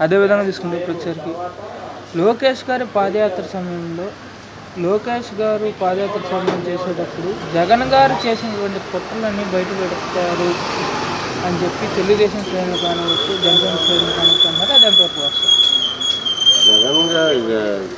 అదేవిధంగా తీసుకుంటే ఇప్పుడు వచ్చేసరికి లోకేష్ గారి పాదయాత్ర సమయంలో లోకేష్ గారు పాదయాత్ర సమయం చేసేటప్పుడు జగన్ గారు చేసినటువంటి కుట్రలన్నీ బయట పెడతారు అని చెప్పి తెలుగుదేశం శ్రేణులు కానివచ్చు జనసేన శ్రేణులు కానివచ్చు అన్నది అది ఎంతవరకు వస్తుంది జగన్ గారు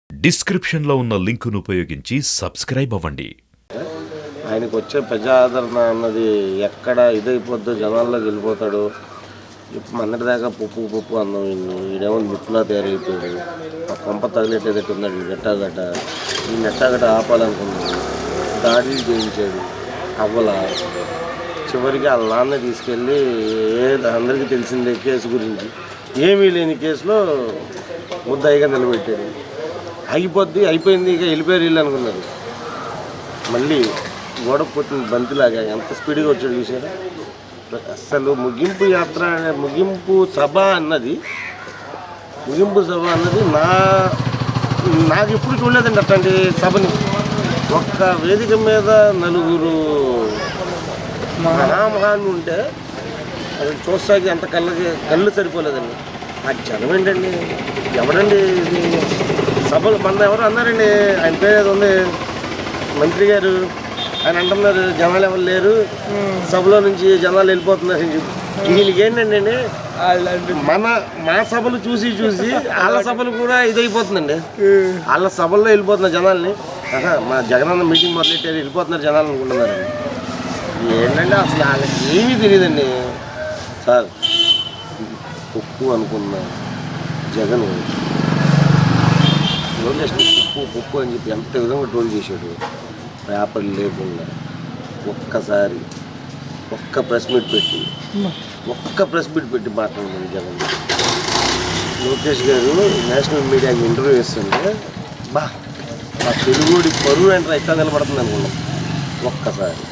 డిస్క్రిప్షన్లో ఉన్న లింకును ఉపయోగించి సబ్స్క్రైబ్ అవ్వండి. ఆయనకు వచ్చే ప్రజాదరణ అన్నది ఎక్కడ ఇదైపోద్దో జనాల్లోకి వెళ్ళిపోతాడు. ఇప్పుడు దాకా పప్పు పప్పు అన్నం వీడిని ఈడేమో నిప్పులా తయారైపోయాడు. ఆ కొంప తగిలేటట్టు ఉన్నాడు ఈ గట్టాగట్ట ఈ నెట్టాగట్ట ఆపాలనుకున్నాడు. దాడులు చేయించాడు. అవ్వల. చివరికి వాళ్ళ నాన్న తీసుకెళ్ళి ఏ అందరికీ తెలిసిందే కేసు గురించి. ఏమీ లేని కేసులో ముద్దాయిగా నిలబెట్టాడు. ఆగిపోద్ది అయిపోయింది ఇక వెళ్ళిపోయారు వీళ్ళు అనుకున్నారు. మళ్ళీ గోడ పుట్టిన బంతిలాగా ఎంత స్పీడ్గా వచ్చాడు చూసారా అసలు ముగింపు యాత్ర ముగింపు సభ అన్నది ముగింపు సభ అన్నది నా నాకు ఎప్పుడు చూడలేదండి అట్లాంటి సభని. ఒక్క వేదిక మీద నలుగురు మహామహాన్ని ఉంటే అది చూస్తాకి అంత కళ్ళకి కళ్ళు సరిపోలేదండి. ఆ జనం ఏంటండి? ఎవరండి సభలు మన ఎవరు అన్నారండి? ఆయన పేరు ఏదో ఉంది. మంత్రి గారు ఆయన అంటున్నారు జనాలు ఎవరు లేరు. సభలో నుంచి జనాలు వెళ్ళిపోతున్నారు. వీళ్ళకి ఏంటండి మన మా సభలు చూసి చూసి వాళ్ళ సభలు కూడా ఇదైపోతుందండి. వాళ్ళ సభల్లో వెళ్ళిపోతున్నారు జనాల్ని. మా జగనన్న మీటింగ్ మొదలెట్టారు వెళ్ళిపోతున్నారు జనాలు అనుకుంటున్నారు ఏంటంటే అసలు వాళ్ళకి ఏమీ తెలియదండి. సార్ ఉప్పు అనుకున్న జగన్ లోకేష్ ఉప్పు ఉప్పు అని చెప్పి ఎంత విధంగా ట్రోల్ చేశాడు. పేపర్ లేకుండా ఒక్కసారి ఒక్క ప్రెస్ మీట్ పెట్టి ఒక్క ప్రెస్ మీట్ పెట్టి మాట్లాడింది జగన్. లోకేష్ గారు నేషనల్ మీడియాకి ఇంటర్వ్యూ ఇస్తుంటే బా మా తెలుగుడి పరువు అంటే ఎక్కడ నిలబడుతుంది అనుకున్నాం. ఒక్కసారి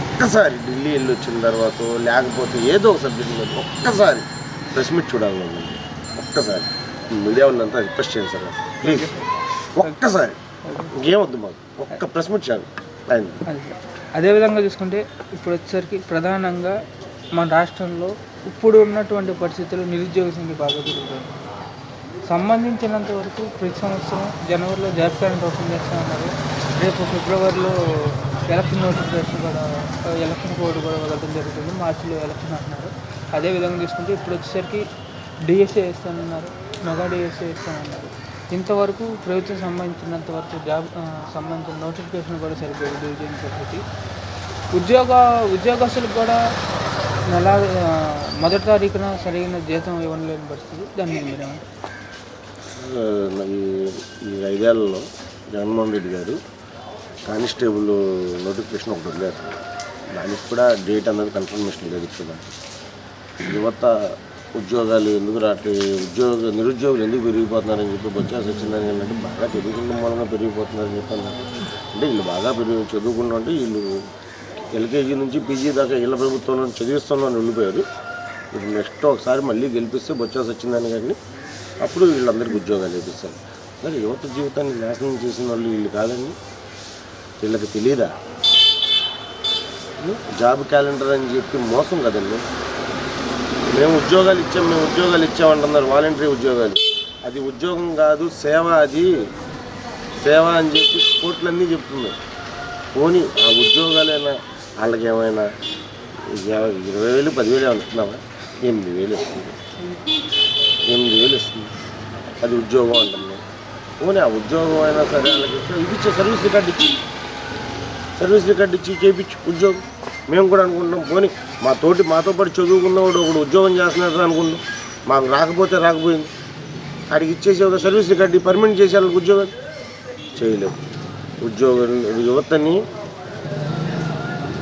ఒక్కసారి ఢిల్లీ వెళ్ళి వచ్చిన తర్వాత లేకపోతే ఏదో ఒక సబ్జెక్ట్ మీద ఒక్కసారి ప్రెస్ మీట్ చూడాలని ఒక్కసారి మీడియా వాళ్ళంతా రిక్వెస్ట్ చేయండి సార్. ప్లీజ్. ఒక్కసారి. ఇంకేమొద్దు మాకు. ఒక్క ప్రెస్ మీట్ చాలు. ఆయన అదేవిధంగా చూసుకుంటే ఇప్పుడు వచ్చేసరికి ప్రధానంగా మన రాష్ట్రంలో ఇప్పుడు ఉన్నటువంటి పరిస్థితుల్లో నిరుద్యోగ సంఖ్య బాగా పెరుగుతుంది. సంబంధించినంత వరకు ప్రతి సంవత్సరం జనవరిలో జాబ్ క్యాలెండర్ ఓపెన్ చేస్తామన్నారు. రేపు ఫిబ్రవరిలో ఎలక్షన్ నోటిఫికేషన్ కూడా ఎలక్షన్ కోడ్ కూడా వదలడం జరుగుతుంది. మార్చిలో ఎలక్షన్ అంటున్నారు. అదేవిధంగా చూసుకుంటే ఇప్పుడు వచ్చేసరికి డిఎస్ఏ వేస్తానన్నారు మెగా డిఎస్ఏ వేస్తానన్నారు ఇంతవరకు ప్రభుత్వం సంబంధించినంత వరకు జాబ్ సంబంధించిన నోటిఫికేషన్ కూడా సరిగ్గా రిలీజ్ చేయని పరిస్థితి. ఉద్యోగ ఉద్యోగస్తులకు కూడా నెల మొదటి తారీఖున సరైన జీతం ఇవ్వలేని పరిస్థితి. దాన్ని మీరేమంటారు ఈ ఐదేళ్ళలో జగన్మోహన్ రెడ్డి గారు కానిస్టేబుల్ నోటిఫికేషన్ ఒకటి వదిలేరు దానికి కూడా డేట్ అనేది కన్ఫర్మేషన్ లేదు యువత ఉద్యోగాలు ఎందుకు రావట్లేదు ఉద్యోగ నిరుద్యోగులు ఎందుకు పెరిగిపోతున్నారని చెప్పి బొచ్చాల్సి వచ్చిందని అంటే బాగా చదువుకున్న మూలంగా పెరిగిపోతున్నారని చెప్పాను అంటే వీళ్ళు బాగా పెరిగి చదువుకున్న అంటే వీళ్ళు ఎల్కేజీ నుంచి పీజీ దాకా ఇళ్ళ ప్రభుత్వంలో చదివిస్తున్నాను వెళ్ళిపోయారు ఇప్పుడు నెక్స్ట్ ఒకసారి మళ్ళీ గెలిపిస్తే బొచ్చాల్సి వచ్చిందని కానీ అప్పుడు వీళ్ళందరికీ ఉద్యోగాలు ఇప్పిస్తారు మరి యువత జీవితాన్ని నాశనం చేసిన వాళ్ళు వీళ్ళు కాదండి వీళ్ళకి తెలియదా జాబ్ క్యాలెండర్ అని చెప్పి మోసం కదండి. మేము ఉద్యోగాలు ఇచ్చాం మేము ఉద్యోగాలు ఇచ్చామంటున్నారు వాలంటరీ ఉద్యోగాలు. అది ఉద్యోగం కాదు సేవ అది. సేవ అని చెప్పి కోట్లన్నీ చెప్తున్నాయి పోనీ ఆ ఉద్యోగాలైనా వాళ్ళకి ఏమైనా ఇరవై వేలు పదివేలు అంటున్నావా ఎనిమిది వేలు ఇస్తుంది ఎనిమిది వేలు ఇస్తుంది అది ఉద్యోగం అంటున్నాం పోనీ ఆ ఉద్యోగం అయినా సరే వాళ్ళకి ఇది ఇచ్చే సర్వీస్ రికార్డు ఇచ్చి సర్వీస్ రికార్డు ఇచ్చి చేయించు ఉద్యోగం. మేము కూడా అనుకుంటున్నాం. పోనీ మా తోటి మాతో పాటు చదువుకున్నవాడు ఒకడు ఉద్యోగం చేస్తున్నాడు అనుకుంటున్నాం. మాకు రాకపోతే రాకపోయింది. ఆడికి ఇచ్చేసి ఒక సర్వీస్ కట్టి పర్మనెంట్ చేసే వాళ్ళకి ఉద్యోగం. చేయలేము ఉద్యోగం యువతని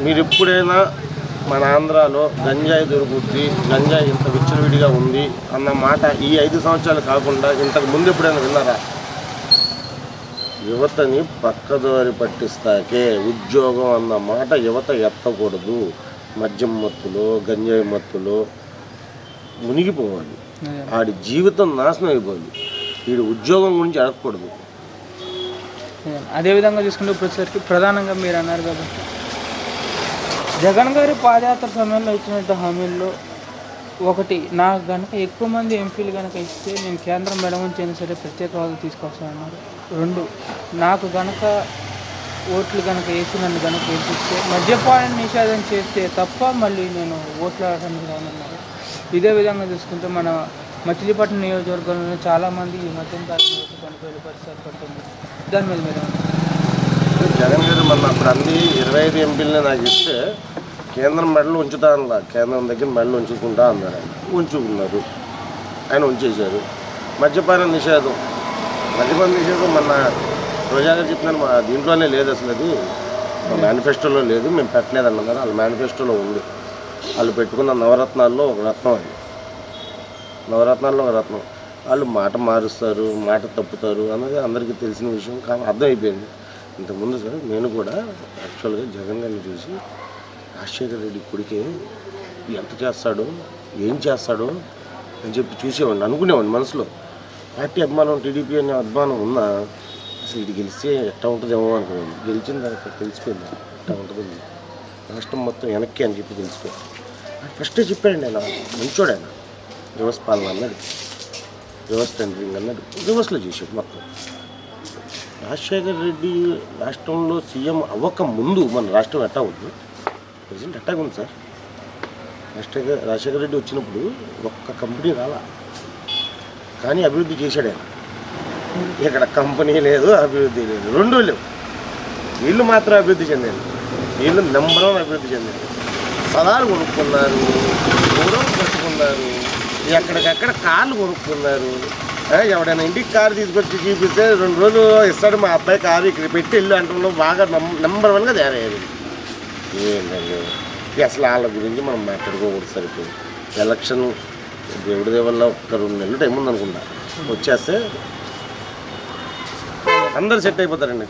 మీరు ఎప్పుడైనా మన ఆంధ్రాలో గంజాయి దొరుకుద్ది గంజాయి ఇంత విచ్చలవిడిగా ఉంది అన్న మాట ఈ ఐదు సంవత్సరాలు కాకుండా ఇంతకు ముందు ఎప్పుడైనా విన్నారా? యువతని పక్కదోరి పట్టిస్తాకే ఉద్యోగం అన్న మాట యువత ఎత్తకూడదు. మద్యం మత్తులో గంజాయి మత్తులో మునిగిపోవాలి. ఆడి జీవితం నాశనం అయిపోయింది వీడి ఉద్యోగం గురించి అడగకూడదు. అదే. అదేవిధంగా చూసుకుంటే వచ్చేసరికి ప్రధానంగా మీరు అన్నారు కాబట్టి జగన్ గారి పాదయాత్ర సమయంలో ఇచ్చినట్టు హామీల్లో ఒకటి నాకు కనుక ఎక్కువ మంది ఎంపీలు కనుక ఇస్తే నేను కేంద్రం మెడవంచైనా సరే ప్రత్యేక హోదా తీసుకొస్తానన్నారు రెండు. నాకు కనుక ఓట్లు కనుక వేసి నన్ను కనుక గెలిపిస్తే మద్యపాన నిషేధం చేస్తే తప్ప మళ్ళీ నేను ఓట్లు ఆడటానికి రానున్నాను ఇదే విధంగా చూసుకుంటే మన మచిలీపట్నం నియోజకవర్గంలో చాలామంది ఈ మద్యం తాగిన ఓట్లు పనిపోయే పరిస్థితి పడుతుంది దాని మీద మీద జగన్ గారు మొన్న అప్పుడు అన్ని ఇరవై ఐదు ఎంపీలని నాకు ఇస్తే కేంద్రం మెడలు ఉంచుతా అన్నా కేంద్రం దగ్గర మెడలు ఉంచుకుంటా అన్నారు ఆయన. ఉంచుకున్నారు. ఆయన ఉంచేశారు. మద్యపాన నిషేధం. మద్యపానం నిషేధం మొన్న ప్రజాగారు గారు చెప్పినారు. మా దీంట్లోనే లేదు అసలు అది. మా మేనిఫెస్టోలో లేదు. మేము పెట్టలేదు అన్నారు వాళ్ళ మేనిఫెస్టోలో ఉంది. వాళ్ళు పెట్టుకున్న నవరత్నాల్లో ఒక రత్నం అది. నవరత్నాల్లో ఒక రత్నం. వాళ్ళు మాట మారుస్తారు మాట తప్పుతారు అన్నది అందరికీ తెలిసిన విషయం కానీ అర్థమైపోయింది. ఇంతకుముందు సార్ నేను కూడా యాక్చువల్గా జగన్ గారిని చూసి రాజశేఖర రెడ్డి కొడుకే ఎంత చేస్తాడో ఏం చేస్తాడో అని చెప్పి చూసేవాడిని అనుకునేవాడిని మనసులో. పార్టీ అభిమానం టీడీపీ అనే అభిమానం ఉన్నా అసలు ఇది గెలిస్తే ఎట్లా ఉంటుందేమో అనుకున్నాను. గెలిచిన తర్వాత తెలిసిపోయింది. ఎట్లా ఉంటుంది రాష్ట్రం మొత్తం వెనక్కి అని చెప్పి తెలిసిపోయింది. ఫస్టే చెప్పాడండి ఆయన మంచోడు ఆయన రివర్స్ పాలన అన్నాడు. రివర్స్ టెండరింగ్ అన్నాడు. రివర్స్లో చేసాడు మొత్తం. రాజశేఖర్ రెడ్డి రాష్ట్రంలో సీఎం అవ్వక ముందు మన రాష్ట్రం ఎట్టా ఉంది? ప్రజెంట్ ఎట్టాగా ఉంది సార్? రాజశేఖర్ రాజశేఖర రెడ్డి వచ్చినప్పుడు ఒక్క కంపెనీ రాలా. కానీ అభివృద్ధి చేశాడు ఆయన. ఇక్కడ కంపెనీ లేదు అభివృద్ధి లేదు. రెండూ లేవు. వీళ్ళు మాత్రం అభివృద్ధి చెందారు. వీళ్ళు నెంబర్ వన్ అభివృద్ధి చెందారు. సలాలు కొనుక్కున్నారు గౌరవం కట్టుకున్నారు ఎక్కడికక్కడ కార్లు కొనుక్కున్నారు. ఎవడైనా ఇంటికి కారు తీసుకొచ్చి చూపిస్తే రెండు రోజులు ఇస్తాడు మా అబ్బాయి కారు ఇక్కడ పెట్టి వెళ్ళి అంటున్నాం బాగా నెంబర్ వన్గా తయారయ్యారు ఏంటండి? అసలు వాళ్ళ గురించి మనం మాట్లాడుకోకూడదు సరిపోయింది ఎలక్షన్ దేవుడి వల్ల ఒక రెండు నెలలు టైం ఉందనుకుంటా. వచ్చేస్తే అందరు సెట్ అయిపోతారండి.